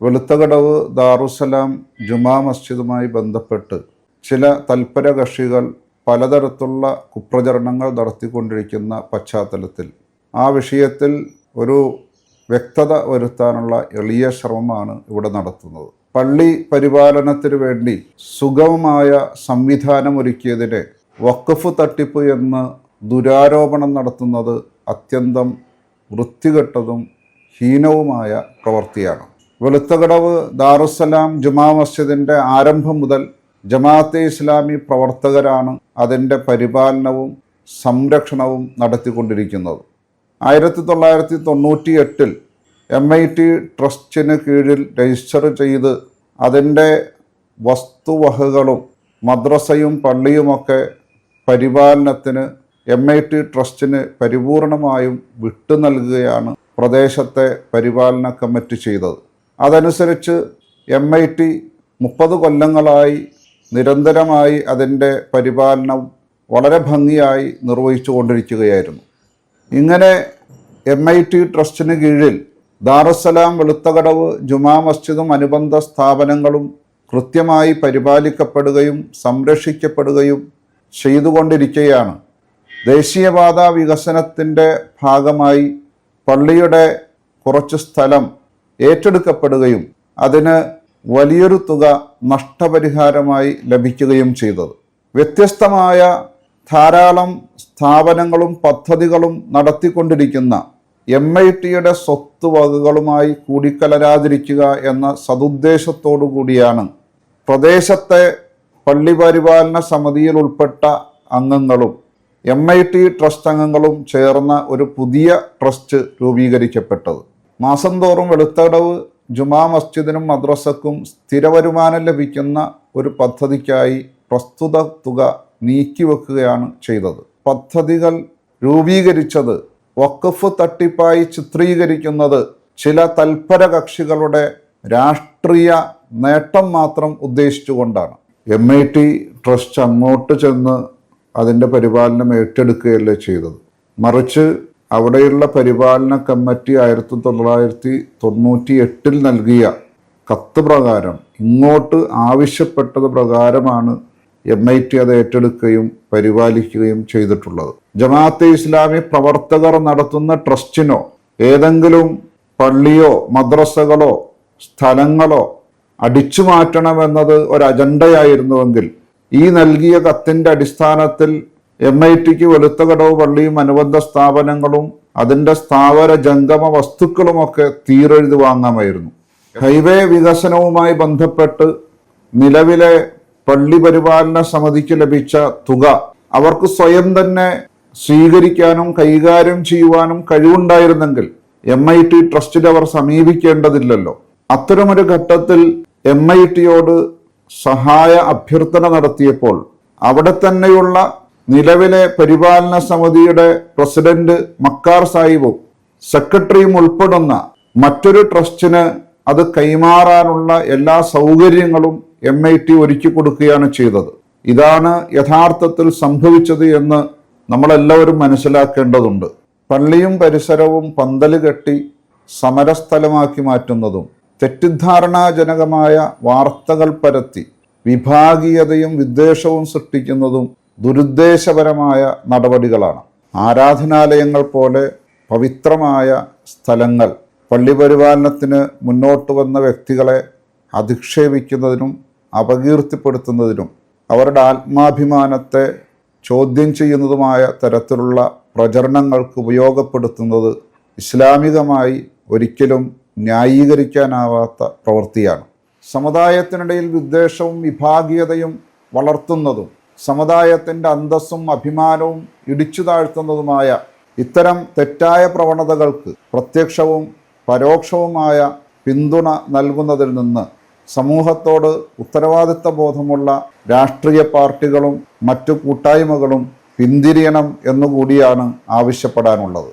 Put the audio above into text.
വെളുത്തകടവ് ദാറുസലാം ജുമാ മസ്ജിദുമായി ബന്ധപ്പെട്ട് ചില തൽപര കക്ഷികൾ പലതരത്തിലുള്ള കുപ്രചരണങ്ങൾ നടത്തിക്കൊണ്ടിരിക്കുന്ന പശ്ചാത്തലത്തിൽ ആ വിഷയത്തിൽ ഒരു വ്യക്തത വരുത്താനുള്ള എളിയ ശ്രമമാണ് ഇവിടെ നടത്തുന്നത്. പള്ളി പരിപാലനത്തിന് വേണ്ടി സുഗമമായ സംവിധാനം സംവിധാനമൊരുക്കിയതിനെ വക്കഫ് തട്ടിപ്പ് എന്ന് ദുരാരോപണം നടത്തുന്നത് അത്യന്തം വൃത്തികെട്ടതും ഹീനവുമായ പ്രവൃത്തിയാണ്. വെളുത്തകടവ് ദാറുസലാം ജുമാ മസ്ജിദിന്റെ ആരംഭം മുതൽ ജമാഅത്തെ ഇസ്ലാമി പ്രവർത്തകരാണ് അതിന്റെ പരിപാലനവും സംരക്ഷണവും നടത്തിക്കൊണ്ടിരിക്കുന്നത്. ആയിരത്തി തൊള്ളായിരത്തി തൊണ്ണൂറ്റി എട്ടിൽ എം ഐ ടി ട്രസ്റ്റിന് കീഴിൽ രജിസ്റ്റർ ചെയ്ത് അതിന്റെ വസ്തുവകകളും മദ്രസയും പള്ളിയുമൊക്കെ പരിപാലനത്തിന് എം ഐ ടി ട്രസ്റ്റിന് പരിപൂർണമായും വിട്ടു നൽകുകയാണ് പ്രദേശത്തെ പരിപാലന കമ്മിറ്റി ചെയ്തത്. അതനുസരിച്ച് എം ഐ ടി മുപ്പത് കൊല്ലങ്ങളായി നിരന്തരമായി അതിന്റെ പരിപാലനം വളരെ ഭംഗിയായി നിർവഹിച്ചു കൊണ്ടിരിക്കുകയായിരുന്നു. ഇങ്ങനെ എം ഐ ടി ട്രസ്റ്റിന് കീഴിൽ ദാറുസലാം വെളുത്തകടവ് ജുമാ മസ്ജിദും അനുബന്ധ സ്ഥാപനങ്ങളും കൃത്യമായി പരിപാലിക്കപ്പെടുകയും സംരക്ഷിക്കപ്പെടുകയും ചെയ്തുകൊണ്ടിരിക്കുകയാണ് ദേശീയപാത വികസനത്തിന്റെ ഭാഗമായി പള്ളിയുടെ കുറച്ച് സ്ഥലം ഏറ്റെടുക്കപ്പെടുകയും അതിന് വലിയൊരു തുക നഷ്ടപരിഹാരമായി ലഭിക്കുകയും ചെയ്തത്. വ്യത്യസ്തമായ ധാരാളം സ്ഥാപനങ്ങളും പദ്ധതികളും നടത്തിക്കൊണ്ടിരിക്കുന്ന എം ഐ ടിയുടെ സ്വത്ത് വകകളുമായി കൂടിക്കലരാതിരിക്കുക എന്ന സതുദ്ദേശത്തോടു കൂടിയാണ് പ്രദേശത്തെ പള്ളി പരിപാലന സമിതിയിൽ ഉൾപ്പെട്ട അംഗങ്ങളും എം ഐ ടി ട്രസ്റ്റ് അംഗങ്ങളും ചേർന്ന ഒരു പുതിയ ട്രസ്റ്റ് രൂപീകരിക്കപ്പെട്ടത്. മാസം തോറും വെളുത്തടവ് ജുമാ മസ്ജിദിനും മദ്രസക്കും സ്ഥിരവരുമാനം ലഭിക്കുന്ന ഒരു പദ്ധതിക്കായി പ്രസ്തുത തുക നീക്കിവെക്കുകയാണ് ചെയ്തത്. പദ്ധതികൾ രൂപീകരിച്ചത് വഖഫ് തട്ടിപ്പായി ചിത്രീകരിക്കുന്നത് ചില തൽപര കക്ഷികളുടെ രാഷ്ട്രീയ നേട്ടം മാത്രം ഉദ്ദേശിച്ചുകൊണ്ടാണ്. എം ഐ ടി ട്രസ്റ്റ് അങ്ങോട്ട് ചെന്ന് അതിന്റെ പരിപാലനം ഏറ്റെടുക്കുകയല്ലേ ചെയ്തത്. മറിച്ച് അവിടെയുള്ള പരിപാലന കമ്മിറ്റി ആയിരത്തി തൊള്ളായിരത്തി തൊണ്ണൂറ്റി എട്ടിൽ നൽകിയ കത്ത് പ്രകാരം ഇങ്ങോട്ട് ആവശ്യപ്പെട്ടത് പ്രകാരമാണ് എം ഐ ടി അത് ഏറ്റെടുക്കുകയും പരിപാലിക്കുകയും ചെയ്തിട്ടുള്ളത്. ജമാഅത്തെ ഇസ്ലാമി പ്രവർത്തകർ നടത്തുന്ന ട്രസ്റ്റിനോ ഏതെങ്കിലും പള്ളിയോ മദ്രസകളോ സ്ഥലങ്ങളോ അടിച്ചു മാറ്റണമെന്നത് ഒരു അജണ്ടയായിരുന്നുവെങ്കിൽ ഈ നൽകിയ കത്തിന്റെ അടിസ്ഥാനത്തിൽ എം ഐ ടിക്ക് വെളുത്തകടവ് പള്ളിയും അനുബന്ധ സ്ഥാപനങ്ങളും അതിന്റെ സ്ഥാവര ജംഗമ വസ്തുക്കളുമൊക്കെ തീരെഴുതി വാങ്ങാമായിരുന്നു. ഹൈവേ വികസനവുമായി ബന്ധപ്പെട്ട് നിലവിലെ പള്ളി പരിപാലന സമിതിക്ക് ലഭിച്ച തുക അവർക്ക് സ്വയം തന്നെ സ്വീകരിക്കാനും കൈകാര്യം ചെയ്യുവാനും കഴിവുണ്ടായിരുന്നെങ്കിൽ എം ഐ ടി ട്രസ്റ്റിൽ അവർ സമീപിക്കേണ്ടതില്ലല്ലോ. അത്തരമൊരു ഘട്ടത്തിൽ എം ഐ ടിയോട് സഹായ അഭ്യർത്ഥന നടത്തിയപ്പോൾ അവിടെ തന്നെയുള്ള നിലവിലെ പരിപാലന സമിതിയുടെ പ്രസിഡന്റ് മക്കാർ സാഹിബും സെക്രട്ടറിയും ഉൾപ്പെടുന്ന മറ്റൊരു ട്രസ്റ്റിന് അത് കൈമാറാനുള്ള എല്ലാ സൗകര്യങ്ങളും എം ഐ ടി ഒരുക്കി കൊടുക്കുകയാണ് ചെയ്തത്. ഇതാണ് യഥാർത്ഥത്തിൽ സംഭവിച്ചത് എന്ന് നമ്മളെല്ലാവരും മനസ്സിലാക്കേണ്ടതുണ്ട്. പള്ളിയും പരിസരവും പന്തൽ കെട്ടി സമരസ്ഥലമാക്കി മാറ്റുന്നതും തെറ്റിദ്ധാരണാജനകമായ വാർത്തകൾ പരത്തി വിഭാഗീയതയും വിദ്വേഷവും സൃഷ്ടിക്കുന്നതും ദുരുദ്ദേശപരമായ നടപടികളാണ്. ആരാധനാലയങ്ങൾ പോലെ പവിത്രമായ സ്ഥലങ്ങൾ പള്ളി പരിപാലനത്തിന് മുന്നോട്ട് വന്ന വ്യക്തികളെ അധിക്ഷേപിക്കുന്നതിനും അപകീർത്തിപ്പെടുത്തുന്നതിനും അവരുടെ ആത്മാഭിമാനത്തെ ചോദ്യം ചെയ്യുന്നതുമായ തരത്തിലുള്ള പ്രചരണങ്ങൾക്ക് ഉപയോഗപ്പെടുത്തുന്നത് ഇസ്ലാമികമായി ഒരിക്കലും ന്യായീകരിക്കാനാവാത്ത പ്രവൃത്തിയാണ്. സമുദായത്തിനിടയിൽ വിദ്വേഷവും വിഭാഗീയതയും വളർത്തുന്നതും സമുദായത്തിന്റെ അന്തസ്സും അഭിമാനവും ഇടിച്ചു താഴ്ത്തുന്നതുമായ ഇത്തരം തെറ്റായ പ്രവണതകൾക്ക് പ്രത്യക്ഷവും പരോക്ഷവുമായ പിന്തുണ നൽകുന്നതിൽ നിന്ന് സമൂഹത്തോട് ഉത്തരവാദിത്ത ബോധമുള്ള രാഷ്ട്രീയ പാർട്ടികളും മറ്റു കൂട്ടായ്മകളും പിന്തിരിയണം എന്നുകൂടിയാണ് ആവശ്യപ്പെടാനുള്ളത്.